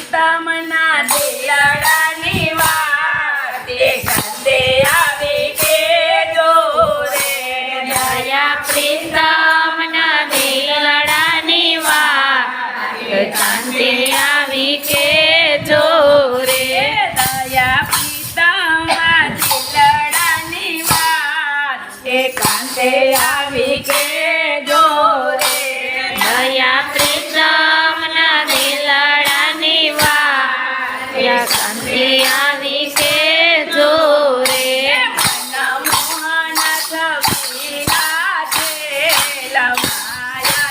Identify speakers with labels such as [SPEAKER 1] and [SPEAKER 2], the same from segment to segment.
[SPEAKER 1] સીતામણા દેલાડાની વાત કાંતે આવે કે દોરે
[SPEAKER 2] દયા પ્રીતામણા દેલાડાની વાત કાંતે આવી કે જોરે. દયા
[SPEAKER 1] પ્રીતામણા દેલાડાની વાત કાંતે
[SPEAKER 2] આવી કે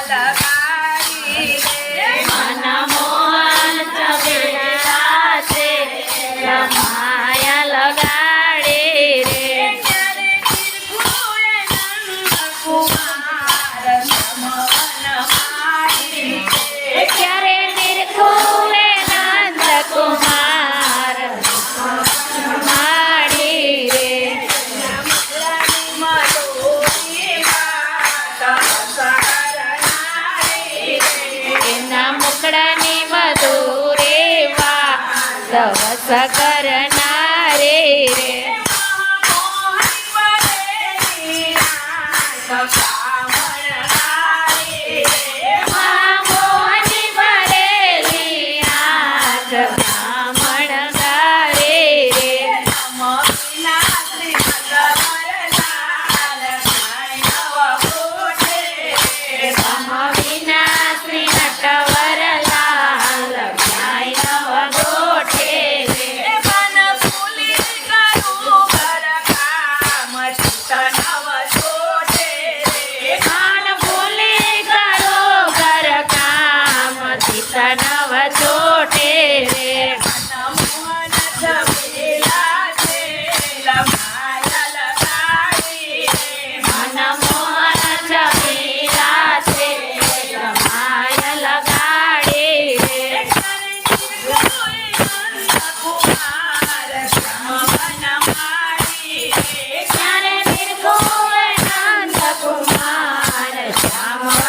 [SPEAKER 2] love. વાત વસ કરનારે રે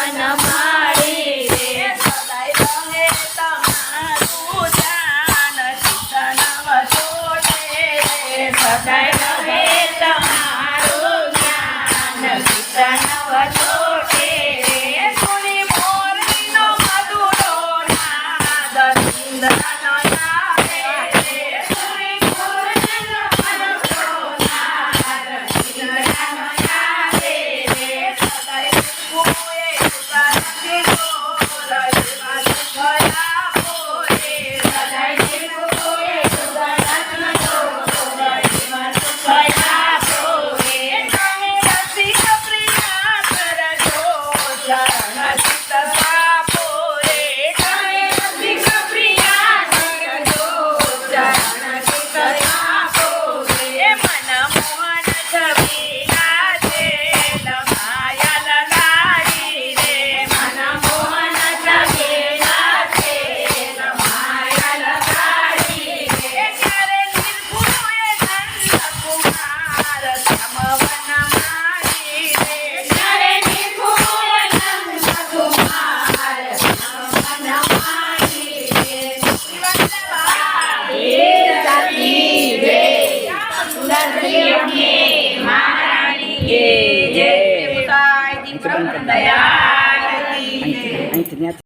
[SPEAKER 2] શ્યામન મહારાણી જય